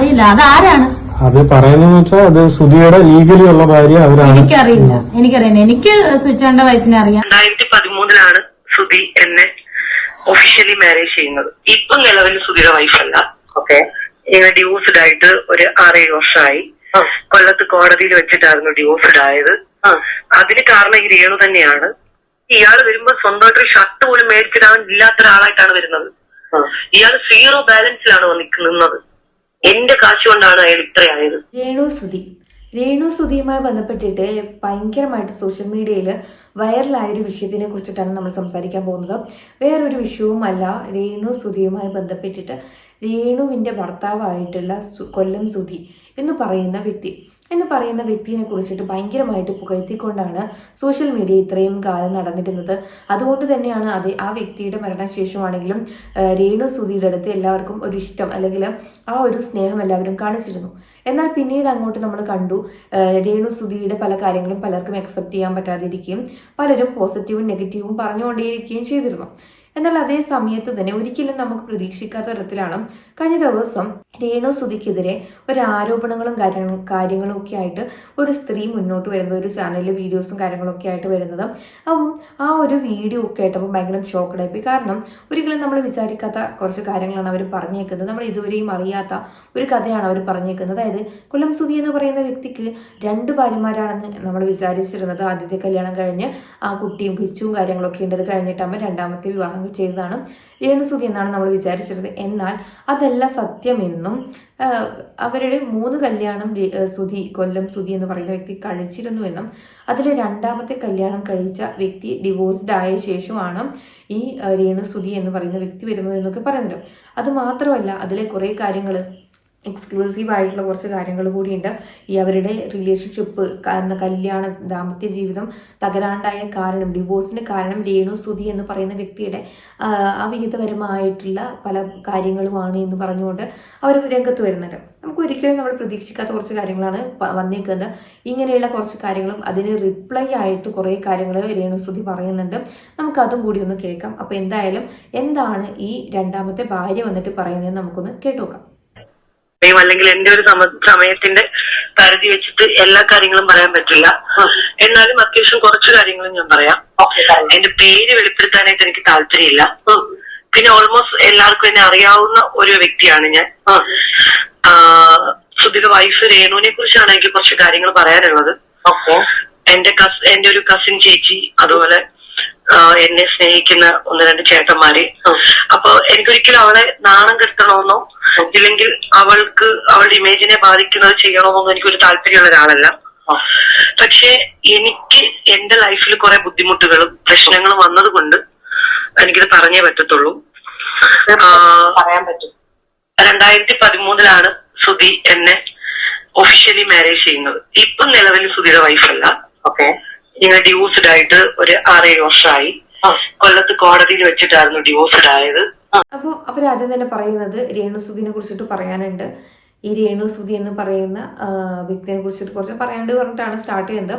അറിയില്ല. ആരാണ് അത് പറയുന്നത് വെച്ചാൽ അത് സുധിയുടെ ലീഗലി ഉള്ള ഭാര്യ അവരാണ്. എനിക്കറിയില്ല. എനിക്കറിയില്ല. എനിക്ക് സ്വിച്ചാന്റെ വൈഫിനെ അറിയാം. രണ്ടായിരത്തി പതിമൂന്നിലാണ് സുധി എന്നെ ഒഫീഷ്യലി മാരേജ് ചെയ്യുന്നത്. ഇപ്പൊ നിലവിൽ സുധിയുടെ വൈഫല്ല ഓക്കെ. ഇങ്ങനെ ഡിവോഴ്സ്ഡ് ആയിട്ട് ഒരു ആറേഴ് വർഷമായി കൊല്ലത്ത് കോടതിയിൽ വെച്ചിട്ടായിരുന്നു ഡിവോഴ്സ്ഡ് ആയത്. അതിന് കാരണം ഈ രേണു തന്നെയാണ്. ഇയാൾ വരുമ്പോ സ്വന്തമായിട്ട് ഷർട്ട് പോലും മേടിച്ചിടാൻ ഇല്ലാത്ത ഒരാളായിട്ടാണ് വരുന്നത് ഇയാൾ സീറോ ബാലൻസിലാണ് നിൽക്കുന്നത് എന്റെ കാശ് കൊണ്ടാണ് അയാൾ ഇത്രയായത് രേണു സുധി. രേണു സുധിയുമായി ബന്ധപ്പെട്ടിട്ട് ഭയങ്കരമായിട്ട് സോഷ്യൽ മീഡിയയിൽ വൈറലായ ഒരു വിഷയത്തിനെ കുറിച്ചിട്ടാണ് നമ്മൾ സംസാരിക്കാൻ പോകുന്നത്. വേറൊരു വിഷയവുമല്ല രേണു സുധിയുമായി ബന്ധപ്പെട്ടിട്ട് രേണുവിന്റെ ഭർത്താവായിട്ടുള്ള കൊല്ലം സുധി എന്ന് പറയുന്ന വ്യക്തി. എന്ന് പറയുന്ന വ്യക്തിയെ കുറിച്ചിട്ട് ഭയങ്കരമായിട്ട് പുകഴ്ത്തിക്കൊണ്ടാണ് സോഷ്യൽ മീഡിയ ഇത്രയും കാലം നടന്നിരുന്നത്. അതുകൊണ്ട് തന്നെയാണ് അത് ആ വ്യക്തിയുടെ മരണശേഷമാണെങ്കിലും രേണു സുധിയുടെ അടുത്ത് എല്ലാവർക്കും ഒരു ഇഷ്ടം അല്ലെങ്കിൽ ആ ഒരു സ്നേഹം എല്ലാവരും കാണിച്ചിരുന്നു. എന്നാൽ പിന്നീട് അങ്ങോട്ട് നമ്മൾ കണ്ടു രേണു സുധിയുടെ പല കാര്യങ്ങളും പലർക്കും അക്സെപ്റ്റ് ചെയ്യാൻ പറ്റാതിരിക്കുകയും പലരും പോസിറ്റീവും നെഗറ്റീവും പറഞ്ഞുകൊണ്ടേയിരിക്കുകയും ചെയ്തിരുന്നു. എന്നാൽ അതേ സമയത്ത് തന്നെ ഒരിക്കലും നമുക്ക് പ്രതീക്ഷിക്കാത്ത തരത്തിലാണ് കഴിഞ്ഞ ദിവസം രേണു സുധിക്കെതിരെ ഒരു ആരോപണങ്ങളും കാര്യങ്ങളും കാര്യങ്ങളും ഒക്കെ ആയിട്ട് ഒരു സ്ത്രീ മുന്നോട്ട് വരുന്നത് ഒരു ചാനലിൽ വീഡിയോസും കാര്യങ്ങളൊക്കെ ആയിട്ട് വരുന്നത്. അപ്പം ആ ഒരു വീഡിയോ ഒക്കെ ആയിട്ടപ്പോൾ ഭയങ്കര ഷോക്കഡായിപ്പോയി കാരണം ഒരിക്കലും നമ്മൾ വിചാരിക്കാത്ത കുറച്ച് കാര്യങ്ങളാണ് അവർ പറഞ്ഞേക്കുന്നത്. നമ്മൾ ഇതുവരെയും അറിയാത്ത ഒരു കഥയാണ് അവർ പറഞ്ഞേക്കുന്നത്. അതായത് കൊല്ലം സുധി എന്ന് പറയുന്ന വ്യക്തിക്ക് രണ്ട് ഭാര്യമാരാണെന്ന് നമ്മൾ വിചാരിച്ചിരുന്നത്. ആദ്യത്തെ കല്യാണം കഴിഞ്ഞ് ആ കുട്ടിയും കിച്ചും കാര്യങ്ങളൊക്കെ ഉണ്ട്. അത് കഴിഞ്ഞിട്ടാകുമ്പോൾ രണ്ടാമത്തെ വിവാഹം ചെയ്തതാണ്. രേണുസുതി എന്നാണ് നമ്മൾ വിചാരിച്ചിരുന്നത്. എന്നാൽ അതല്ല സത്യമെന്നും അവരുടെ മൂന്ന് കല്യാണം സുധി കൊല്ലം സുധി എന്ന് പറയുന്ന വ്യക്തി കഴിച്ചിരുന്നു എന്നും അതിൽ രണ്ടാമത്തെ കല്യാണം കഴിച്ച വ്യക്തി ഡിവോഴ്സ്ഡ് ആയ ശേഷമാണ് ഈ രേണുസുതി എന്ന് പറയുന്ന വ്യക്തി വരുന്നത് എന്നൊക്കെ പറയുന്നത്. അത് മാത്രമല്ല അതിലെ കുറേ കാര്യങ്ങൾ എക്സ്ക്ലൂസീവ് ആയിട്ടുള്ള കുറച്ച് കാര്യങ്ങൾ കൂടിയുണ്ട്. ഈ അവരുടെ റിലേഷൻഷിപ്പ് കല്യാണ ദാമ്പത്യ ജീവിതം തകരാണ്ടായ കാരണം ഡിവോഴ്സിന് കാരണം രേണു സ്തുതി എന്ന് പറയുന്ന വ്യക്തിയുടെ അവിഹിതപരമായിട്ടുള്ള പല കാര്യങ്ങളുമാണ് എന്ന് പറഞ്ഞുകൊണ്ട് അവർ രംഗത്ത് വരുന്നുണ്ട്. നമുക്ക് ഒരിക്കലും നമ്മൾ പ്രതീക്ഷിക്കാത്ത കുറച്ച് കാര്യങ്ങളാണ് വന്നേക്കുന്നത്. ഇങ്ങനെയുള്ള കുറച്ച് കാര്യങ്ങളും അതിന് റിപ്ലൈ ആയിട്ട് കുറേ കാര്യങ്ങൾ രേണു സ്തുതി പറയുന്നുണ്ട്. നമുക്ക് അതും കൂടി ഒന്ന് കേൾക്കാം. അപ്പോൾ എന്തായാലും എന്താണ് ഈ രണ്ടാമത്തെ ഭാര്യ വന്നിട്ട് പറയുന്നത് നമുക്കൊന്ന് കേട്ടുനോക്കാം സമയം അല്ലെങ്കിൽ എന്റെ ഒരു സമ- സമയത്തിന്റെ പരിധി വെച്ചിട്ട് എല്ലാ കാര്യങ്ങളും പറയാൻ പറ്റില്ല. എന്നാലും അത്യാവശ്യം കുറച്ച് കാര്യങ്ങളും ഞാൻ പറയാം. എന്റെ പേര് വെളിപ്പെടുത്താനായിട്ട് എനിക്ക് താല്പര്യമില്ല. പിന്നെ ഓൾമോസ്റ്റ് എല്ലാവർക്കും എന്നെ അറിയാവുന്ന ഒരു വ്യക്തിയാണ് ഞാൻ. സുധിക വൈഫ് രേണുവിനെ കുറിച്ചാണ് എനിക്ക് കുറച്ച് കാര്യങ്ങൾ പറയാനുള്ളത്. എന്റെ കസ് എന്റെ ഒരു കസിൻ ചേച്ചി അതുപോലെ എന്നെ സ്നേഹിക്കുന്ന ഒന്ന് രണ്ട് ചേട്ടന്മാര്. അപ്പൊ എനിക്കൊരിക്കലും അവളെ നാണം കെടുത്തണമെന്നോ ഇല്ലെങ്കിൽ അവൾക്ക് അവളുടെ ഇമേജിനെ ബാധിക്കുന്നത് ചെയ്യണമെന്ന് എനിക്കൊരു താല്പര്യമുള്ള ഒരാളല്ല. പക്ഷേ എനിക്ക് എന്റെ ലൈഫിൽ കുറെ ബുദ്ധിമുട്ടുകളും പ്രശ്നങ്ങളും വന്നതുകൊണ്ട് എനിക്കിത് പറഞ്ഞേ പറ്റത്തുള്ളൂ. പറയാൻ പറ്റും. രണ്ടായിരത്തി പതിമൂന്നിലാണ് സുധി എന്നെ ഒഫീഷ്യലി മാരേജ് ചെയ്യുന്നത്. ഇപ്പം നിലവിൽ സുധിയുടെ വൈഫല്ല ഓക്കെ. ഇങ്ങനെ ഡിവോഴ്സ്ഡ് ആയിട്ട് ഒരു ആറേഴ് വർഷമായി കൊല്ലത്ത് കോടതിയിൽ വെച്ചിട്ടായിരുന്നു ഡിവോഴ്സ്ഡ് ആയത്. അപ്പോൾ അവരാദ്യം തന്നെ പറയുന്നത് രേണുസുതിനെ കുറിച്ചിട്ട് പറയാനുണ്ട്. ഈ രേണുസുതി എന്ന് പറയുന്ന വ്യക്തിയെ കുറിച്ചിട്ട് കുറച്ച് പറയാണ്ട് പറഞ്ഞിട്ടാണ് സ്റ്റാർട്ട് ചെയ്യുന്നത്.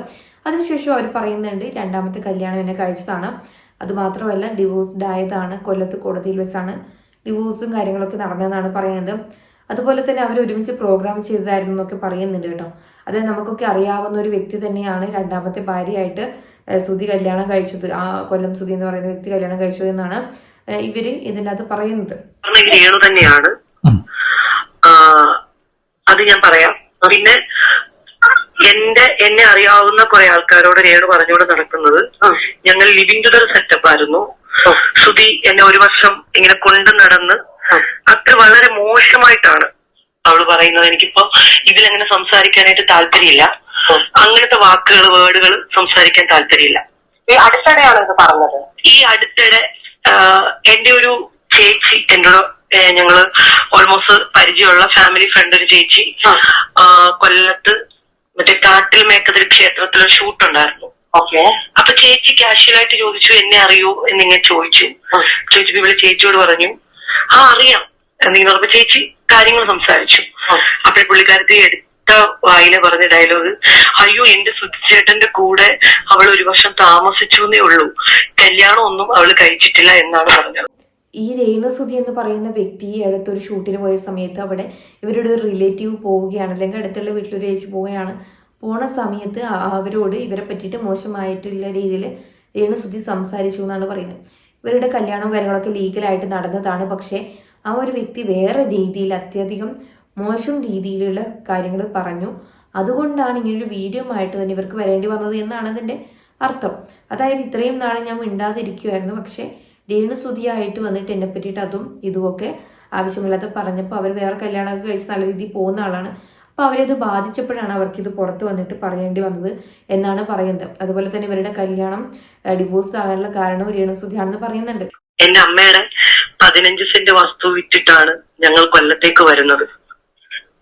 അതിനുശേഷം അവർ പറയുന്നുണ്ട് രണ്ടാമത്തെ കല്യാണം എന്നെ കഴിച്ചതാണ്. അതുമാത്രമല്ല ഡിവോഴ്സ്ഡ് ആയതാണ് കൊല്ലത്ത് കോടതിയിൽ വെച്ചാണ് ഡിവോഴ്സും കാര്യങ്ങളൊക്കെ നടന്നതെന്നാണ് പറയുന്നത്. അതുപോലെ തന്നെ അവർ ഒരുമിച്ച് പ്രോഗ്രാം ചെയ്തതായിരുന്നു എന്നൊക്കെ പറയുന്നുണ്ട് കേട്ടോ. അത് നമുക്കൊക്കെ അറിയാവുന്ന ഒരു വ്യക്തി തന്നെയാണ് രണ്ടാമത്തെ ഭാര്യയായിട്ട് സുതി കല്യാണം കഴിച്ചത്. ആ കൊല്ലം സുധി എന്ന് പറയുന്ന വ്യക്തി കല്യാണം കഴിച്ചത് എന്നാണ്. ഇവർ ഇതിനകത്ത് പറയുന്നത്. ഈ തന്നെയാണ്? അത് ഞാൻ പറയാം. പിന്നെ എന്റെ എന്നെ അറിയാവുന്ന കുറെ ആൾക്കാരോട് രേണു പറഞ്ഞുകൊണ്ട് നടക്കുന്നത് ഞങ്ങൾ ലിവിംഗ് ടുഗർ സെറ്റപ്പ് ആയിരുന്നു ശ്രുതി എന്നെ ഒരു വർഷം ഇങ്ങനെ കൊണ്ടു നടന്ന് അത്ര വളരെ മോശമായിട്ടാണ് അവൾ പറയുന്നത്. എനിക്കിപ്പോ ഇതിലങ്ങനെ സംസാരിക്കാനായിട്ട് താല്പര്യമില്ല. അങ്ങനത്തെ വാക്കുകൾ വേർഡുകൾ സംസാരിക്കാൻ താല്പര്യമില്ല. ഈ അടുത്തിടെയാണ് ഇത് പറഞ്ഞത്? ഈ അടുത്തിടെ എന്റെ ഒരു ചേച്ചി ഏഹ്, ഞങ്ങൾ ഓൾമോസ്റ്റ് പരിചയമുള്ള ഫാമിലി ഫ്രണ്ട് ഒരു ചേച്ചി കൊല്ലത്ത് മറ്റേ കാട്ടിൽ മേക്കതിൽ ക്ഷേത്രത്തിൽ ഒരു ഷൂട്ട് ഉണ്ടായിരുന്നു ഓക്കെ. അപ്പൊ ചേച്ചി കാഷ്വലായിട്ട് ചോദിച്ചു എന്നെ അറിയൂ? എന്നിങ്ങനെ ചോദിച്ചു. ചോദിച്ചു ഇവിടെ ചേച്ചിയോട് പറഞ്ഞു ആ അറിയാം. എന്നിങ്ങനെ പറഞ്ഞപ്പോ ചേച്ചി കാര്യങ്ങൾ സംസാരിച്ചു. അപ്പൊ പുള്ളിക്കാരത്തി എടുത്ത വായിലെ പറഞ്ഞ ഡയലോഗ് അയ്യോ എന്റെ സുധിച്ചേട്ടന്റെ കൂടെ അവൾ ഒരു വർഷം താമസിച്ചു എന്നേ ഉള്ളൂ. കല്യാണം ഒന്നും അവൾ കഴിച്ചിട്ടില്ല എന്നാണ് പറഞ്ഞത്. ഈ രേണുസുതി എന്ന് പറയുന്ന വ്യക്തി അടുത്തൊരു ഷൂട്ടിന് പോയ സമയത്ത് അവിടെ ഇവരുടെ ഒരു റിലേറ്റീവ് പോവുകയാണ്. അല്ലെങ്കിൽ അടുത്തുള്ള വീട്ടിലൊരു ചേച്ചി പോവുകയാണ്. പോണ സമയത്ത് അവരോട് ഇവരെ പറ്റിയിട്ട് മോശമായിട്ടുള്ള രീതിയിൽ രേണുസുതി സംസാരിച്ചു എന്നാണ് പറയുന്നത്. ഇവരുടെ കല്യാണവും കാര്യങ്ങളൊക്കെ ലീഗലായിട്ട് നടന്നതാണ്. പക്ഷേ ആ ഒരു വ്യക്തി വേറെ രീതിയിൽ അത്യധികം മോശം രീതിയിലുള്ള കാര്യങ്ങൾ പറഞ്ഞു. അതുകൊണ്ടാണ് ഇങ്ങനൊരു വീഡിയോ ആയിട്ട് തന്നെ ഇവർക്ക് വരേണ്ടി വന്നത് എന്നാണ് അതിന്റെ അർത്ഥം. അതായത് ഇത്രയും നാളെ ഞാൻ മിണ്ടാതിരിക്കുമായിരുന്നു പക്ഷേ രേണുസുതിയായിട്ട് വന്നിട്ട് എന്നെ പറ്റിയിട്ട് അതും ഇതുമൊക്കെ ആവശ്യമില്ലാത്ത പറഞ്ഞപ്പോൾ അവർ വേറെ കല്യാണമൊക്കെ കഴിച്ച് നല്ല രീതിയിൽ പോകുന്ന ആളാണ്. അപ്പോൾ അവരത് ബാധിച്ചപ്പോഴാണ് അവർക്കിത് പുറത്ത് വന്നിട്ട് പറയേണ്ടി വന്നത് എന്നാണ് പറയുന്നത്. അതുപോലെ തന്നെ ഇവരുടെ കല്യാണം ഡിവോഴ്സ് ആകാനുള്ള കാരണവും രേണുസുതിയാണെന്ന് പറയുന്നുണ്ട്. എന്റെ അമ്മയുടെ പതിനഞ്ച് സെന്റ് വസ്തു വിറ്റിട്ടാണ് ഞങ്ങൾ കൊല്ലത്തേക്ക് വരുന്നത്.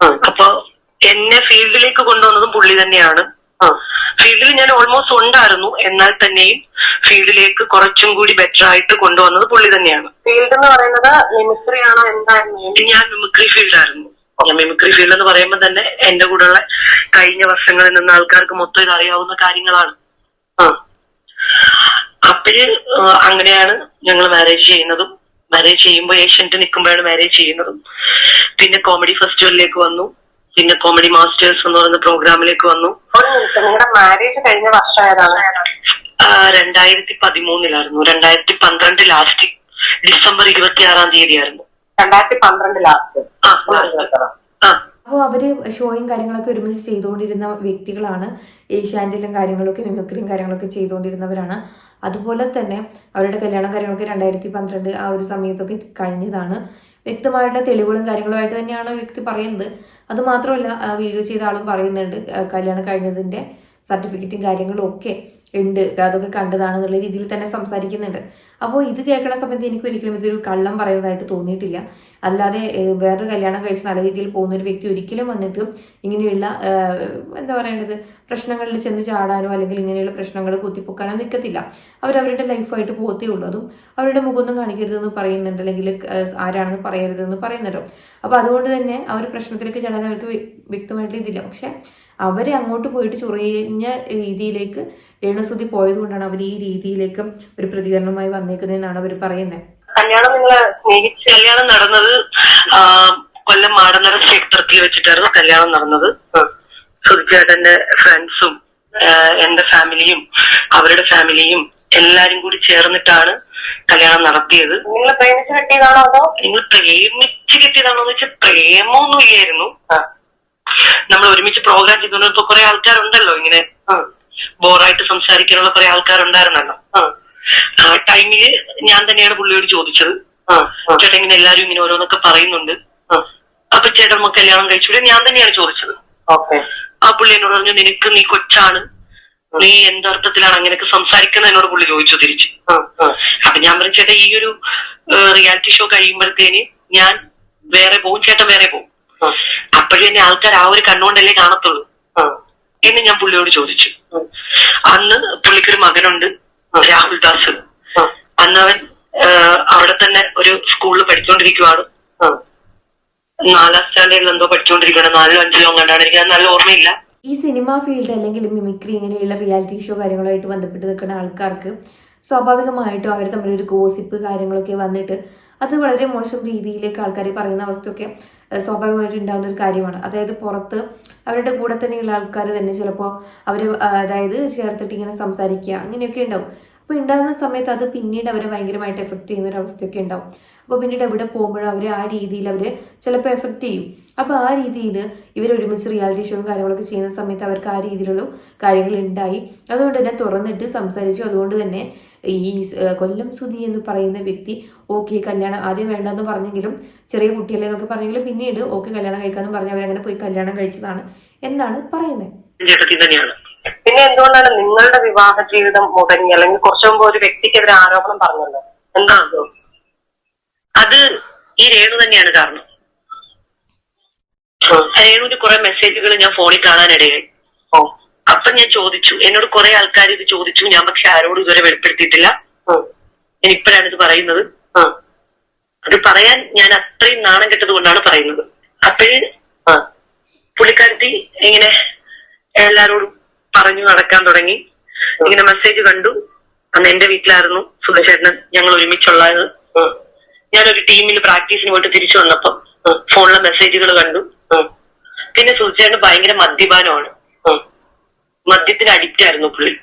അപ്പൊ എന്നെ ഫീൽഡിലേക്ക് കൊണ്ടുവന്നതും പുള്ളി തന്നെയാണ്. ഫീൽഡിൽ ഞാൻ ഓൾമോസ്റ്റ് ഉണ്ടായിരുന്നു. എന്നാൽ തന്നെയും ഫീൽഡിലേക്ക് കുറച്ചും കൂടി ബെറ്റർ ആയിട്ട് കൊണ്ടുവന്നത് പുള്ളി തന്നെയാണ്. ഫീൽഡ് എന്ന് പറയുന്നത് മിമിക്രി ആണോ എന്തായിരുന്നു ഞാൻ മിമിക്രി ഫീൽഡായിരുന്നു ഞാൻ മിമിക്രി ഫീൽഡ് എന്ന് പറയുമ്പോൾ തന്നെ എന്റെ കൂടെയുള്ള കഴിഞ്ഞ വർഷങ്ങളിൽ നിന്ന് ആൾക്കാർക്ക് മൊത്തം ഇത് അറിയാവുന്ന കാര്യങ്ങളാണ്. അപ്പോൾ അങ്ങനെയാണ് ഞങ്ങൾ മാരേജ് ചെയ്യുന്നതും മാരേജ് ചെയ്യുമ്പോൾ ഏഷ്യന്റ് നിൽക്കുമ്പോഴാണ് മാരേജ് ചെയ്യുന്നതും. പിന്നെ കോമഡി ഫെസ്റ്റിവലിലേക്ക് വന്നു. പിന്നെ കോമഡി മാസ്റ്റേഴ്സ് എന്ന് പറയുന്ന പ്രോഗ്രാമിലേക്ക് വന്നു. നിങ്ങളുടെ മാരേജ് കഴിഞ്ഞ വർഷം ഏതാണ്? രണ്ടായിരത്തി പതിമൂന്നിലായിരുന്നു രണ്ടായിരത്തി പന്ത്രണ്ട് ലാസ്റ്റ് ഡിസംബർ ഇരുപത്തി ആറാം തീയതി ആയിരുന്നു രണ്ടായിരത്തി പന്ത്രണ്ട് ലാസ്റ്റ് ആ. അവർ അപ്പോൾ അവർ ഷോയും കാര്യങ്ങളൊക്കെ ഒരുമിച്ച് ചെയ്തുകൊണ്ടിരുന്ന വ്യക്തികളാണ് ഏഷ്യാനെറ്റിലും കാര്യങ്ങളൊക്കെ മിമിക്രിയും കാര്യങ്ങളൊക്കെ ചെയ്തുകൊണ്ടിരുന്നവരാണ്. അതുപോലെ തന്നെ അവരുടെ കല്യാണം കാര്യങ്ങളൊക്കെ രണ്ടായിരത്തി പന്ത്രണ്ട് ആ ഒരു സമയത്തൊക്കെ കഴിഞ്ഞതാണ്. വ്യക്തമായിട്ടുള്ള തെളിവുകളും കാര്യങ്ങളുമായിട്ട് തന്നെയാണ് വ്യക്തി പറയുന്നത്. അത് മാത്രമല്ല ആ വീഡിയോ ചെയ്ത ആളും പറയുന്നുണ്ട് കല്യാണം കഴിഞ്ഞതിന്റെ സർട്ടിഫിക്കറ്റും കാര്യങ്ങളും ഒക്കെ ഉണ്ട് അതൊക്കെ കണ്ടതാണെന്നുള്ള രീതിയിൽ തന്നെ സംസാരിക്കുന്നുണ്ട്. അപ്പോൾ ഇത് കേൾക്കുന്ന സമയത്ത് എനിക്ക് ഒരിക്കലും ഇതൊരു കള്ളം പറയുന്നതായിട്ട് തോന്നിയിട്ടില്ല. അല്ലാതെ വേറൊരു കല്യാണം കഴിച്ച് നല്ല രീതിയിൽ പോകുന്ന ഒരു വ്യക്തി ഒരിക്കലും വന്നിട്ട് ഇങ്ങനെയുള്ള എന്താ പറയേണ്ടത്? പ്രശ്നങ്ങളിൽ ചെന്ന് ചാടാനോ അല്ലെങ്കിൽ ഇങ്ങനെയുള്ള പ്രശ്നങ്ങൾ കുത്തിപ്പൊക്കാനോ നിൽക്കത്തില്ല അവരവരുടെ ലൈഫായിട്ട് പോകത്തേ ഉള്ളൂ. അതും അവരുടെ മുഖമൊന്നും കാണിക്കരുതെന്ന് പറയുന്നുണ്ട് അല്ലെങ്കിൽ ആരാണെന്ന് പറയരുതെന്ന് പറയുന്നുണ്ടോ. അപ്പോൾ അതുകൊണ്ട് തന്നെ ആ ഒരു പ്രശ്നത്തിലേക്ക് ചാടാൻ അവർക്ക് വ്യക്തമായിട്ട് ഇതില്ല. പക്ഷെ അവരെ അങ്ങോട്ട് പോയിട്ട് ചൊറിഞ്ഞ രീതിയിലേക്ക് രേണുസുതി പോയതുകൊണ്ടാണ് അവർ ഈ രീതിയിലേക്ക് ഒരു പ്രതികരണമായി വന്നേക്കുന്നതെന്നാണ് അവർ പറയുന്നത്. കല്യാണം നിങ്ങൾ സ്നേഹിച്ച് കല്യാണം നടന്നത് കൊല്ലം മാടനട ക്ഷേത്രത്തിൽ വെച്ചിട്ടായിരുന്നു കല്യാണം നടന്നത്. സുധിച്ചേട്ടന്റെ ഫ്രണ്ട്സും എന്റെ ഫാമിലിയും അവരുടെ ഫാമിലിയും എല്ലാരും കൂടി ചേർന്നിട്ടാണ് കല്യാണം നടത്തിയത്. നിങ്ങൾ പ്രേമിച്ച് കിട്ടിയതാണോ അതോ? നിങ്ങൾ പ്രേമിച്ച് കിട്ടിയതാണോ എന്ന് വെച്ചാൽ പ്രേമൊന്നും ഇല്ലായിരുന്നു. നമ്മൾ ഒരുമിച്ച് പ്രോഗ്രാം ചെയ്തുകൊണ്ടിരുന്നപ്പോ കുറെ ആൾക്കാരുണ്ടല്ലോ ഇങ്ങനെ ബോറായിട്ട് സംസാരിക്കാനുള്ള കുറെ ആൾക്കാരുണ്ടായിരുന്നല്ലോ. ടൈമിൽ ഞാൻ തന്നെയാണ് പുള്ളിയോട് ചോദിച്ചത്. ചേട്ടൻ ഇങ്ങനെ എല്ലാരും ഇങ്ങനെ ഓരോന്നൊക്കെ പറയുന്നുണ്ട്. അപ്പൊ ചേട്ടൻ നമുക്ക് കല്യാണം കഴിച്ചൂടെ ഞാൻ തന്നെയാണ് ചോദിച്ചത്. ആ പുള്ളി എന്നോട് പറഞ്ഞു നിനക്ക് നീ കൊച്ചാണ്. നീ എന്തർത്ഥത്തിലാണ് അങ്ങനെയൊക്കെ സംസാരിക്കുന്നത്? എന്നോട് പുള്ളി ചോദിച്ചു തിരിച്ച്. അപ്പൊ ഞാൻ പറഞ്ഞു ചേട്ടാ ഈ ഒരു റിയാലിറ്റി ഷോ കഴിയുമ്പോഴത്തേന് ഞാൻ വേറെ പോകും ചേട്ടൻ വേറെ പോകും അപ്പോഴേ തന്നെ ആൾക്കാർ ആ ഒരു കണ്ണുകൊണ്ടല്ലേ കാണത്തുള്ളൂ എന്ന് ഞാൻ പുള്ളിയോട് ചോദിച്ചു. അന്ന് പുള്ളിക്കൊരു മകനുണ്ട്. രാഹുൽ ദാസ് അന്ന് അവൻ അവിടെ തന്നെ ഒരു സ്കൂളിൽ പഠിച്ചുകൊണ്ടിരിക്കുവാണ് നാലാം സ്റ്റാൻഡേർഡിൽ എന്തോ പഠിച്ചുകൊണ്ടിരിക്കുകയാണ് നാലിലോ അഞ്ചിലോ അങ്ങാണ്ടാണ് എനിക്ക് അത് നല്ല ഓർമ്മയില്ല. ഈ സിനിമ ഫീൽഡ് അല്ലെങ്കിൽ മിമിക്രി ഇങ്ങനെയുള്ള റിയാലിറ്റി ഷോ കാര്യങ്ങളുമായിട്ട് ബന്ധപ്പെട്ട് നിൽക്കുന്ന ആൾക്കാർക്ക് സ്വാഭാവികമായിട്ടും അവർ തമ്മിലൊരു ഗോസിപ്പ് കാര്യങ്ങളൊക്കെ വന്നിട്ട് അത് വളരെ മോശം രീതിയിലേക്ക് ആൾക്കാർ പറയുന്ന അവസ്ഥയൊക്കെ സ്വാഭാവികമായിട്ട് ഉണ്ടാകുന്ന ഒരു കാര്യമാണ്. അതായത് പുറത്ത് അവരുടെ കൂടെ തന്നെയുള്ള ആൾക്കാർ തന്നെ ചിലപ്പോൾ അവർ അതായത് ചേർത്തിട്ട് ഇങ്ങനെ സംസാരിക്കുക അങ്ങനെയൊക്കെ ഉണ്ടാവും. അപ്പോൾ ഉണ്ടാകുന്ന സമയത്ത് അത് പിന്നീട് അവരെ ഭയങ്കരമായിട്ട് എഫക്റ്റ് ചെയ്യുന്ന ഒരു അവസ്ഥയൊക്കെ ഉണ്ടാവും. അപ്പോൾ പിന്നീട് എവിടെ പോകുമ്പോഴും അവർ ആ രീതിയിൽ അവർ ചിലപ്പോൾ എഫക്റ്റ് ചെയ്യും. അപ്പോൾ ആ രീതിയിൽ ഇവർ ഒരുമിച്ച് റിയാലിറ്റി ഷോയും കാര്യങ്ങളൊക്കെ ചെയ്യുന്ന സമയത്ത് അവർക്ക് ആ രീതിയിലുള്ള കാര്യങ്ങൾ ഉണ്ടായി. അതുകൊണ്ട് തന്നെ തുറന്നിട്ട് സംസാരിച്ചു. അതുകൊണ്ട് തന്നെ ഈ കൊല്ലം സുധി എന്ന് പറയുന്ന വ്യക്തി ഓക്കെ കല്യാണം ആദ്യം വേണ്ടെന്ന് പറഞ്ഞെങ്കിലും ചെറിയ കുട്ടിയല്ലേ എന്നൊക്കെ പറഞ്ഞെങ്കിലും പിന്നീട് ഓക്കെ കല്യാണം കഴിക്കാമെന്ന് പറഞ്ഞ് അവരങ്ങനെ പോയി കല്യാണം കഴിച്ചതാണ്. എന്നാണ് പറയുന്നത് പിന്നെ എന്തുകൊണ്ടാണ് നിങ്ങളുടെ വിവാഹ ജീവിതം മുടങ്ങി? അല്ലെങ്കിൽ കുറച്ചു മുമ്പ് ഒരു വ്യക്തിക്കെതിരെ ആരോപണം പറഞ്ഞല്ലോ. എന്താ അത്? അത് ഈ രേണു തന്നെയാണ് കാരണം. രേണുവിന്റെ കുറെ മെസ്സേജുകൾ ഞാൻ ഫോണിൽ കാണാനിടയായി. ഓ. അപ്പൊ ഞാൻ ചോദിച്ചു. എന്നോട് കുറെ ആൾക്കാർ ഇത് ചോദിച്ചു. ഞാൻ പക്ഷെ ആരോടും ഇതുവരെ വെളിപ്പെടുത്തിയിട്ടില്ല. ഞാൻ ഇപ്പോഴാണ് ഇത് പറയുന്നത്. അത് പറയാൻ ഞാൻ അത്രയും നാണം കെട്ടത് കൊണ്ടാണ് പറയുന്നത്. അപ്പോഴ്. പുള്ളിക്കാരത്തി ഇങ്ങനെ എല്ലാരോടും പറഞ്ഞു നടക്കാൻ തുടങ്ങി. ഇങ്ങനെ മെസ്സേജ് കണ്ടു. അന്ന് എന്റെ വീട്ടിലായിരുന്നു സുധേഷേട്ടൻ ഞങ്ങൾ ഒരുമിച്ചുള്ളത്. ഞാനൊരു ടീമിന് പ്രാക്ടീസിന് പോയിട്ട് തിരിച്ചു വന്നപ്പോ ഫോണിലെ മെസ്സേജുകൾ കണ്ടു. പിന്നെ സുചേട്ടന് ഭയങ്കര മദ്യപാനമാണ്. മദ്യത്തിന് അഡിക്റ്റ് ആയിരുന്നു പുള്ളി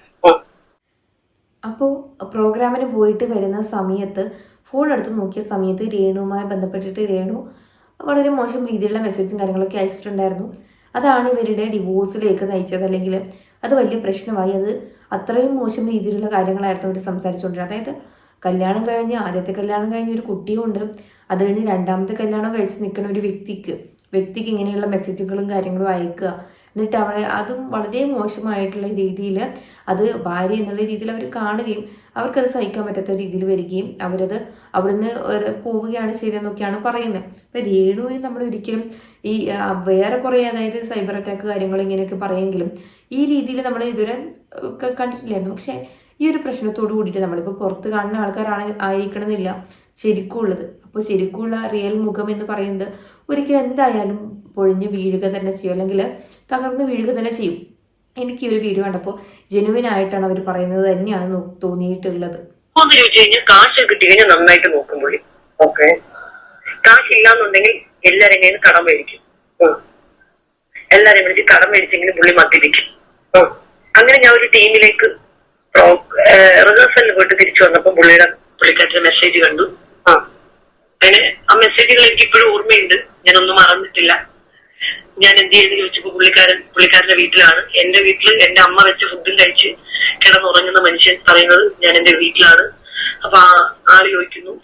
അപ്പോ പ്രോഗ്രാമിന് പോയിട്ട് വരുന്ന സമയത്ത് ഫോൺ എടുത്ത് നോക്കിയ സമയത്ത് രേണുവുമായി ബന്ധപ്പെട്ടിട്ട് രേണു വളരെ മോശം രീതിയിലുള്ള മെസ്സേജും കാര്യങ്ങളൊക്കെ അയച്ചിട്ടുണ്ടായിരുന്നു. അതാണ് ഇവരുടെ ഡിവോഴ്സിലേക്ക് നയിച്ചത്. അല്ലെങ്കിൽ അത് വലിയ പ്രശ്നമായി. അത് അത്രയും മോശം രീതിയിലുള്ള കാര്യങ്ങളായിരുന്നു അവർ സംസാരിച്ചുകൊണ്ടിരുന്നത് അതായത് കല്യാണം കഴിഞ്ഞ് ആദ്യത്തെ കല്യാണം കഴിഞ്ഞ ഒരു കുട്ടിയുണ്ട് അത് കഴിഞ്ഞ് രണ്ടാമത്തെ കല്യാണം കഴിച്ച് നിൽക്കുന്ന ഒരു വ്യക്തിക്ക് വ്യക്തിക്ക് ഇങ്ങനെയുള്ള മെസ്സേജുകളും കാര്യങ്ങളും അയക്കുക എന്നിട്ട് അവളെ അതും വളരെ മോശമായിട്ടുള്ള രീതിയിൽ അത് ഭാര്യ എന്നുള്ള രീതിയിൽ അവർ കാണുകയും അവർക്കത് സഹിക്കാൻ പറ്റാത്ത രീതിയിൽ വരികയും അവരത് അവിടുന്ന് പോവുകയാണ് ചെയ്തതെന്നൊക്കെയാണ് പറയുന്നത്. അപ്പം രേണുവിന് നമ്മൾ ഒരിക്കലും ഈ വേറെ കുറേ അതായത് സൈബർ അറ്റാക്ക് കാര്യങ്ങൾ ഇങ്ങനെയൊക്കെ പറയുമെങ്കിലും ഈ രീതിയിൽ നമ്മൾ ഇതുവരെ കണ്ടിട്ടില്ലായിരുന്നു. പക്ഷേ ഈ ഒരു പ്രശ്നത്തോട് കൂടിയിട്ട് നമ്മളിപ്പോൾ പുറത്ത് കാണുന്ന ആൾക്കാരാണ് ആയിരിക്കണമെന്നില്ല. ശരിക്കും ഉള്ളത് അപ്പോൾ ശരിക്കുള്ള റിയൽ മുഖം എന്ന് പറയുന്നത് ഒരിക്കലും എന്തായാലും പൊഴിഞ്ഞ് വീഴുക തന്നെ ചെയ്യും. അല്ലെങ്കിൽ തകർന്ന് വീഴുക തന്നെ ചെയ്യും. എനിക്ക് ഈ ഒരു വീഡിയോ കണ്ടപ്പോൾ ജെനുവിൻ ആയിട്ടാണ് അവർ പറയുന്നത് തന്നെയാണ് തോന്നിയിട്ടുള്ളത്. കാശ് കിട്ടി കഴിഞ്ഞാൽ നന്നായിട്ട് നോക്കും പുള്ളി. ഓക്കെ കാശ് ഇല്ലാന്നുണ്ടെങ്കിൽ എല്ലാവരും കയ്യിൽ കടം മേടിക്കും. എല്ലാവരും വിളിച്ച് കടം മേടിച്ചെങ്കിലും പുള്ളി മദ്യപിക്കും. അങ്ങനെ ഞാൻ ഒരു ടീമിലേക്ക് റിഹേഴ്സലിന് പോയിട്ട് തിരിച്ചു വന്നപ്പോൾ പുള്ളിയുടെ പുള്ളിക്കാരുടെ മെസ്സേജ് കണ്ടു. അങ്ങനെ ആ മെസ്സേജുകൾ എനിക്ക് ഇപ്പോഴും ഓർമ്മയുണ്ട്. ഞാനൊന്നും മറന്നിട്ടില്ല. ഞാൻ എന്ത് ചെയ്തെന്ന് ചോദിച്ചപ്പോ പുള്ളിക്കാരൻ പുള്ളിക്കാരന്റെ വീട്ടിലാണ്. എന്റെ വീട്ടിൽ എന്റെ അമ്മ വെച്ച് ഫുഡും കഴിച്ച് കിടന്നുറങ്ങുന്ന മനുഷ്യൻ പറയുന്നത് ഞാൻ എന്റെ വീട്ടിലാണ്. അപ്പൊ ആ ആൾ ചോദിക്കുന്നു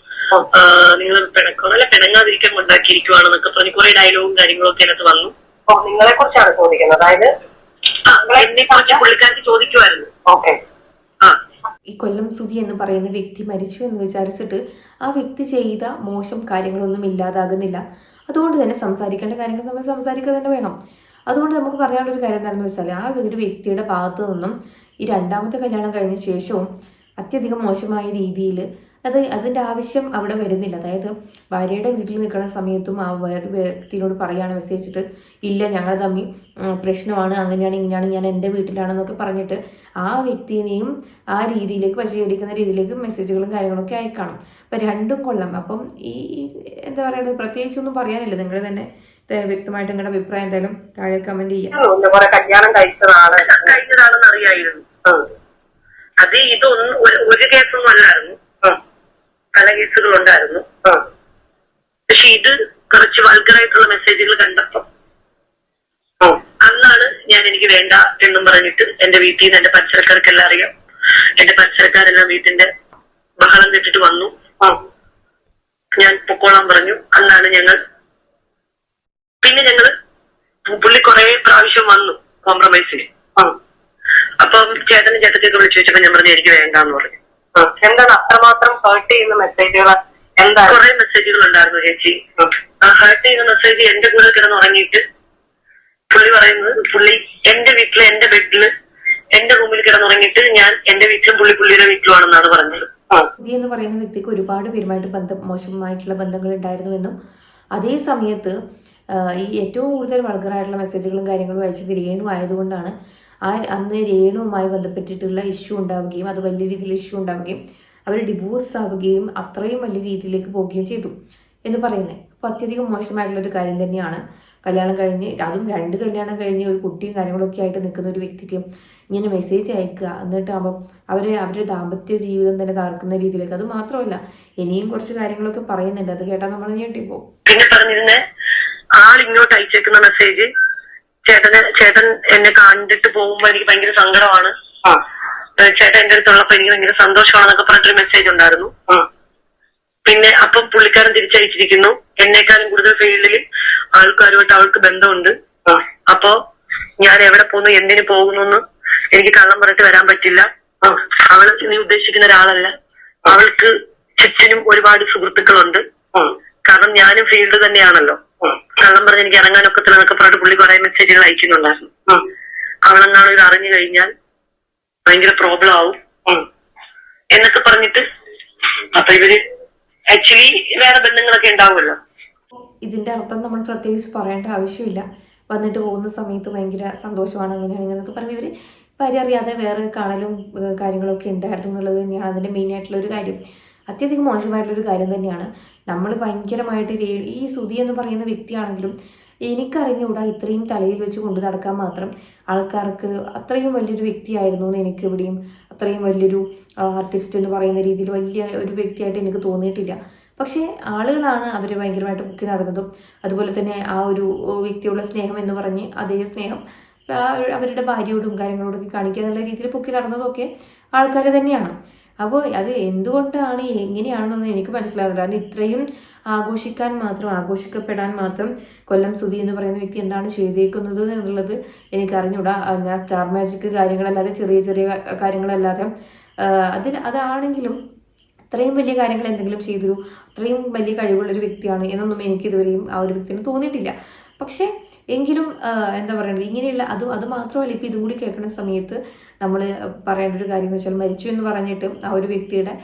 നിങ്ങൾ പിണക്കണം അല്ല പിണങ്ങാതിരിക്കാൻ ഉണ്ടാക്കിയിരിക്കുവാണെന്നൊക്കെ പറഞ്ഞ്. കുറെ ഡയലോഗും കാര്യങ്ങളും ഒക്കെ അതിനകത്ത് വന്നു. നിങ്ങളെ കുറിച്ചാണ് ചോദിക്കുന്നത്. അതായത് ആ, എന്നെ കുറിച്ച് പുള്ളിക്കാരൻ ചോദിക്കുമായിരുന്നു ഓക്കെ. ആ ഈ കൊല്ലം സുധി എന്ന് പറയുന്ന വ്യക്തി മരിച്ചു എന്ന് വിചാരിച്ചിട്ട് ആ വ്യക്തി ചെയ്ത മോശം കാര്യങ്ങളൊന്നും ഇല്ലാതാകുന്നില്ല. അതുകൊണ്ട് തന്നെ സംസാരിക്കേണ്ട കാര്യങ്ങൾ നമ്മൾ സംസാരിക്കുക തന്നെ വേണം. അതുകൊണ്ട് നമുക്ക് പറയാനുള്ള ഒരു കാര്യം എന്താണെന്ന് വെച്ചാൽ ആ ഒരു വ്യക്തിയുടെ ഭാഗത്തു നിന്നും ഈ രണ്ടാമത്തെ കല്യാണം കഴിഞ്ഞ ശേഷവും അത്യധികം മോശമായ രീതിയിൽ അത് അതിന്റെ ആവശ്യം അവിടെ വരുന്നില്ല. അതായത് ഭാര്യയുടെ വീട്ടിൽ നിൽക്കുന്ന സമയത്തും ആ വേറെ വ്യക്തിയോട് പറയുകയാണ് മെസ്സേജ് വെച്ചിട്ട് ഇല്ല ഞങ്ങൾ തമ്മിൽ പ്രശ്നമാണ് അങ്ങനെയാണ് ഇങ്ങനെയാണ് ഞാൻ എന്റെ വീട്ടിലാണെന്നൊക്കെ പറഞ്ഞിട്ട് ആ വ്യക്തിനെയും ആ രീതിയിലേക്ക് വശീകരിക്കുന്ന രീതിയിലേക്ക് മെസ്സേജുകളും കാര്യങ്ങളൊക്കെ അയക്കണം. അപ്പം രണ്ടും കൊള്ളാം. അപ്പം ഈ എന്താ പറയുക പ്രത്യേകിച്ചൊന്നും പറയാനില്ല. നിങ്ങൾ തന്നെ വ്യക്തമായിട്ട് നിങ്ങളുടെ അഭിപ്രായം എന്തായാലും താഴെ കമന്റ് ചെയ്യാം. കല്യാണം അറിയായിരുന്നു. അത് ഇതൊന്നും ഒരു കേസൊന്നും അല്ലായിരുന്നു. പല കേസുകൾ ഉണ്ടായിരുന്നു പക്ഷെ ഇത് കുറച്ച് വൾഗറായിട്ടുള്ള മെസ്സേജുകൾ കണ്ടപ്പോ അന്നാണ് ഞാൻ എനിക്ക് വേണ്ട എന്നും പറഞ്ഞിട്ട് എന്റെ വീട്ടിൽ നിന്ന് എന്റെ പരിസരക്കാർക്കെല്ലാം അറിയാം. എന്റെ പച്ചക്കാരെല്ലാം വീട്ടിന്റെ ബഹളം കെട്ടിട്ട് വന്നു. ഞാൻ പൊക്കോളാൻ പറഞ്ഞു. അന്നാണ് ഞങ്ങൾ പിന്നെ ഞങ്ങൾ പുള്ളി കുറെ പ്രാവശ്യം വന്നു കോംപ്രമൈസിന് അപ്പം ചേട്ടനും ചേട്ടത്തിയൊക്കെ വിളിച്ചു വെച്ചപ്പോ ഞാൻ പറഞ്ഞു എനിക്ക് വേണ്ടെന്ന് പറഞ്ഞു. എന്താണ് അത്രമാത്രം ഹേർട്ട് ചെയ്യുന്ന മെസ്സേജുകൾ എന്താ കുറെ മെസ്സേജുകൾ ഉണ്ടായിരുന്നു ചേച്ചി. ആ. ഹേർട്ട് ചെയ്യുന്ന മെസ്സേജ് എന്റെ കൂടെ കിടന്ന് ഉറങ്ങിയിട്ട് പുള്ളി പറയുന്നത് പുള്ളി എന്റെ വീട്ടിൽ എന്റെ ബെഡിൽ എന്റെ റൂമിൽ കിടന്നുറങ്ങിയിട്ട് ഞാൻ എന്റെ വീട്ടിലും പുള്ളി പുള്ളിയുടെ വീട്ടിലുമാണെന്നാണ് പറഞ്ഞത്. സുധി എന്ന് പറയുന്ന വ്യക്തിക്ക് ഒരുപാട് പേരുമായിട്ട് ബന്ധം മോശമായിട്ടുള്ള ബന്ധങ്ങൾ ഉണ്ടായിരുന്നുവെന്നും അതേ സമയത്ത് ഈ ഏറ്റവും കൂടുതൽ വൾഗറായിട്ടുള്ള മെസ്സേജുകളും കാര്യങ്ങളും അയച്ചു തിരികെയും ആയതുകൊണ്ടാണ് ആ അന്ന് രേണുവുമായി ബന്ധപ്പെട്ടിട്ടുള്ള ഇഷ്യൂ ഉണ്ടാവുകയും അത് വലിയ രീതിയിൽ ഇഷ്യൂ ഉണ്ടാവുകയും അവർ ഡിവോഴ്സ് ആവുകയും അത്രയും വലിയ രീതിയിലേക്ക് പോവുകയും ചെയ്തു എന്ന് പറയുന്നത്. അപ്പോൾ അത്യധികം മോശമായിട്ടുള്ള ഒരു കാര്യം തന്നെയാണ്. കല്യാണം കഴിഞ്ഞ് അതും രണ്ട് കല്യാണം കഴിഞ്ഞ് ഒരു കുട്ടിയും കാര്യങ്ങളൊക്കെ ആയിട്ട് നിൽക്കുന്ന ഒരു വ്യക്തിക്ക് ഇങ്ങനെ മെസ്സേജ് അയക്കുക. എന്നിട്ടാകുമ്പോൾ അവർ അവരുടെ ദാമ്പത്യ ജീവിതം തന്നെ തകർക്കുന്ന രീതിയിലേക്ക്. അത് മാത്രമല്ല ഇനിയും കുറച്ച് കാര്യങ്ങളൊക്കെ പറയുന്നുണ്ട്. അത് കേട്ടാൽ നമ്മൾ ഞെട്ടിപ്പോവും. പിന്നെ പറഞ്ഞിരുന്നേ ആൾ ഇങ്ങോട്ട് അയച്ചേക്കുന്ന മെസ്സേജ് ചേട്ടന് ചേട്ടൻ എന്നെ കണ്ടിട്ട് പോകുമ്പോ എനിക്ക് ഭയങ്കര സങ്കടമാണ്. ചേട്ടൻ എന്റെ അടുത്തുള്ളപ്പോ എനിക്ക് ഭയങ്കര സന്തോഷമാണെന്നൊക്കെ പറഞ്ഞിട്ടൊരു മെസ്സേജ് ഉണ്ടായിരുന്നു. പിന്നെ അപ്പൊ പുള്ളിക്കാരൻ തിരിച്ചയച്ചിരിക്കുന്നു. എന്നെക്കാളും കൂടുതൽ ഫീൽഡിൽ ആൾക്കാരുമായിട്ട് അവൾക്ക് ബന്ധമുണ്ട്. അപ്പോ ഞാൻ എവിടെ പോകുന്നു എന്തിനു പോകുന്നു എനിക്ക് കള്ളം പറഞ്ഞിട്ട് വരാൻ പറ്റില്ല. അവൾ നീ ഉദ്ദേശിക്കുന്ന ഒരാളല്ല. അവൾക്ക് ചുറ്റിനും ഒരുപാട് സുഹൃത്തുക്കളുണ്ട്. കാരണം ഞാനും ഫീൽഡ് തന്നെയാണല്ലോ. കള്ളം പറഞ്ഞ് എനിക്ക് ഇറങ്ങാനൊക്കത്തില്ല എന്നൊക്കെ പറഞ്ഞിട്ട് പുള്ളി കുറെ മെസ്സേജുകൾ അയക്കുന്നുണ്ടായിരുന്നു അവളെങ്ങാനും ഇത് അറിഞ്ഞു കഴിഞ്ഞാൽ ഭയങ്കര പ്രോബ്ലം ആവും. എന്നൊക്കെ പറഞ്ഞിട്ട് അപ്പൊ ഇവർ ആക്ച്വലി വേറെ ബന്ധങ്ങളൊക്കെ ഉണ്ടാവുമല്ലോ. ഇതിന്റെ അർത്ഥം നമ്മൾ പ്രത്യേകിച്ച് പറയേണ്ട ആവശ്യമില്ല. വന്നിട്ട് പോകുന്ന സമയത്ത് ഭയങ്കര സന്തോഷമാണ് അങ്ങനെയാണ് ഇങ്ങനെയൊക്കെ പറഞ്ഞ് ഇവർ ഭാര്യ അറിയാതെ വേറെ കാണലും കാര്യങ്ങളൊക്കെ ഉണ്ടായിരുന്നു എന്നുള്ളത് തന്നെയാണ്. അതിന്റെ മെയിൻ ആയിട്ടുള്ള ഒരു കാര്യം. അത്യധികം മോശമായിട്ടുള്ളൊരു കാര്യം തന്നെയാണ്. നമ്മൾ ഭയങ്കരമായിട്ട് ഈ സുധി എന്ന് പറയുന്ന വ്യക്തിയാണെങ്കിലും എനിക്കറിഞ്ഞുകൂടാ ഇത്രയും തലയിൽ വെച്ച് കൊണ്ടു നടക്കാൻ മാത്രം ആൾക്കാർക്ക് അത്രയും വലിയൊരു വ്യക്തിയായിരുന്നു എന്ന് എനിക്ക് എവിടെയും അത്രയും വലിയൊരു ആർട്ടിസ്റ്റ് എന്ന് പറയുന്ന രീതിയിൽ വലിയ ഒരു വ്യക്തിയായിട്ട് എനിക്ക് തോന്നിയിട്ടില്ല. പക്ഷേ ആളുകളാണ് അവരെ ഭയങ്കരമായിട്ട് മുക്കി നടന്നതും അതുപോലെ തന്നെ ആ ഒരു വ്യക്തിയുള്ള സ്നേഹം എന്ന് പറഞ്ഞ് അതേ സ്നേഹം അവരുടെ ഭാര്യയോടും കാര്യങ്ങളോടൊക്കെ കാണിക്കുക എന്നുള്ള രീതിയിൽ പൊക്കി നടന്നതൊക്കെ ആൾക്കാർ തന്നെയാണ്. അപ്പോൾ അത് എന്തുകൊണ്ടാണ് എങ്ങനെയാണെന്നൊന്നും എനിക്ക് മനസ്സിലാകുന്നില്ല കാരണം ഇത്രയും ആഘോഷിക്കാൻ മാത്രം ആഘോഷിക്കപ്പെടാൻ മാത്രം കൊല്ലം സുധി എന്ന് പറയുന്ന വ്യക്തി എന്താണ് ചെയ്തേക്കുന്നത് എന്നുള്ളത് എനിക്കറിഞ്ഞൂടാ. ഞാൻ സ്റ്റാർ മാജിക് കാര്യങ്ങളല്ലാതെ ചെറിയ ചെറിയ കാര്യങ്ങളല്ലാതെ അതിൽ അതാണെങ്കിലും അത്രയും വലിയ കാര്യങ്ങൾ എന്തെങ്കിലും ചെയ്തൊരു അത്രയും വലിയ കഴിവുള്ള ഒരു വ്യക്തിയാണ് എന്നൊന്നും എനിക്ക് ഇതുവരെയും ആ ഒരു വ്യക്തിന് തോന്നിയിട്ടില്ല. പക്ഷേ എങ്കിലും എന്താ പറയുന്നത് ഇങ്ങനെയുള്ള അത് അത് മാത്രമല്ല ഇപ്പം ഇതും കൂടി കേൾക്കുന്ന സമയത്ത് നമ്മൾ പറയേണ്ട ഒരു കാര്യം എന്ന് വെച്ചാൽ മരിച്ചു എന്ന് പറഞ്ഞിട്ട് ആ ഒരു വ്യക്തിയുടെ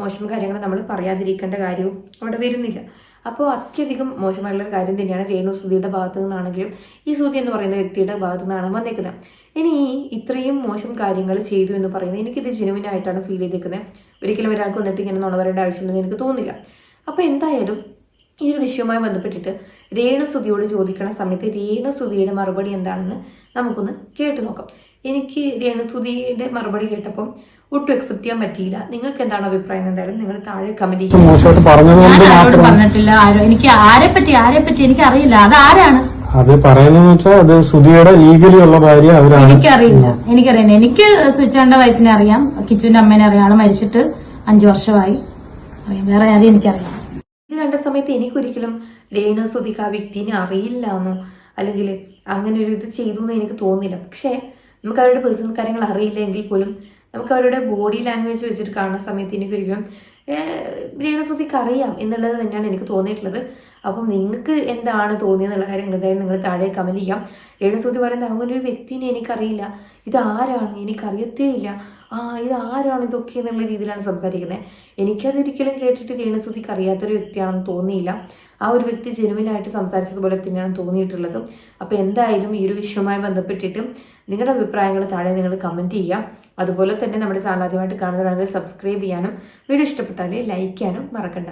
മോശം കാര്യങ്ങൾ നമ്മൾ പറയാതിരിക്കേണ്ട കാര്യവും അവിടെ വരുന്നില്ല. അപ്പോൾ അത്യധികം മോശമായിട്ടുള്ള കാര്യം തന്നെയാണ് രേണു സുധിയുടെ ഭാഗത്തു നിന്നാണെങ്കിലും ഈ സുധി എന്ന് പറയുന്ന വ്യക്തിയുടെ ഭാഗത്തു നിന്നാണ് വന്നേക്കുന്നത്. ഇനി ഈ ഇത്രയും മോശം കാര്യങ്ങൾ ചെയ്തു എന്ന് പറയുന്നത് എനിക്കിത് ജനുവിനായിട്ടാണ് ഫീൽ ചെയ്തേക്കുന്നത്. ഒരിക്കലും ഒരാൾക്ക് വന്നിട്ട് ഇങ്ങനെ നുണ പറയേണ്ട ആവശ്യമുണ്ടെന്ന് എനിക്ക് തോന്നില്ല അപ്പോൾ എന്തായാലും ഈ ഒരു വിഷയവുമായി ബന്ധപ്പെട്ടിട്ട് രേണു സുധിയോട് ചോദിക്കുന്ന സമയത്ത് രേണു സുധിയുടെ മറുപടി എന്താണെന്ന് നമുക്കൊന്ന് കേട്ടു നോക്കാം. എനിക്ക് രേണുസുതിയുടെ മറുപടി കേട്ടപ്പം ഒട്ടും അക്സെപ്റ്റ് ചെയ്യാൻ പറ്റിയില്ല. നിങ്ങൾക്ക് എന്താണ് അഭിപ്രായം? എന്തായാലും നിങ്ങൾ താഴെ കമന്റ് ചെയ്യുക. ഞാൻ ആരോട് മാത്രം. പറഞ്ഞിട്ടില്ല. ആരോ എനിക്ക് ആരെ പറ്റി ആരെ പറ്റി എനിക്ക് അറിയില്ല അത് ആരാണ്? അത് പറയുന്നത് വെച്ചാൽ അത് സുധിയുടെ ലീഗലി ഉള്ള ഭാര്യ അവരാണ്. എനിക്കറിയില്ല. എനിക്കറിയില്ല. എനിക്ക് സുചാന്റെ വൈഫിനെ അറിയാം. കിച്ചുവിന്റെ അമ്മേനെ അറിയാം. ആൾ മരിച്ചിട്ട് അഞ്ചു വർഷമായി. വേറെ ആരും എനിക്കറിയാം ഇത് കണ്ട സമയത്ത് എനിക്കൊരിക്കലും രേണു സുധിക്ക് ആ വ്യക്തിനെ അറിയില്ല എന്നോ അല്ലെങ്കിൽ അങ്ങനെ ഒരു ഇത് ചെയ്തു എന്ന് എനിക്ക് തോന്നില്ല പക്ഷേ നമുക്ക് അവരുടെ പേഴ്സണൽ കാര്യങ്ങൾ അറിയില്ലെങ്കിൽ പോലും നമുക്ക് അവരുടെ ബോഡി ലാംഗ്വേജ് വെച്ചിട്ട് കാണുന്ന സമയത്ത് എനിക്കൊരിക്കലും ഏഹ്, രേണു സുധിക്ക് അറിയാം എന്നുള്ളത് തന്നെയാണ് എനിക്ക് തോന്നിയിട്ടുള്ളത്. അപ്പം നിങ്ങൾക്ക് എന്താണ് തോന്നിയെന്നുള്ള കാര്യം എന്തായാലും നിങ്ങൾ താഴെ കമന്റ് ചെയ്യാം. രേണു സുധി പറയുന്നത് അങ്ങനെ ഒരു വ്യക്തിനെ എനിക്കറിയില്ല. ഇത് ആരാണ്? എനിക്കറിയത്തേ ഇല്ല. ആ ഇത് ആരാണ് ഇതൊക്കെ എന്നുള്ള രീതിയിലാണ് സംസാരിക്കുന്നത്. എനിക്കതൊരിക്കലും കേട്ടിട്ട് രേണുസുതിക്ക് അറിയാത്തൊരു വ്യക്തിയാണെന്ന് തോന്നിയില്ല. ആ ഒരു വ്യക്തി ജെനുവിനായിട്ട് സംസാരിച്ചതുപോലെ തന്നെയാണ് തോന്നിയിട്ടുള്ളത്. അപ്പോൾ എന്തായാലും ഈ ഒരു വിഷയവുമായി ബന്ധപ്പെട്ടിട്ട് നിങ്ങളുടെ അഭിപ്രായങ്ങൾ താഴെ നിങ്ങൾ കമന്റ് ചെയ്യാം അതുപോലെ തന്നെ നമ്മുടെ ചാനൽ ആദ്യമായിട്ട് കാണുന്നതാണെങ്കിൽ സബ്സ്ക്രൈബ് ചെയ്യാനും വീഡിയോ ഇഷ്ടപ്പെട്ടാൽ ലൈക്ക് ചെയ്യാനും മറക്കണ്ട.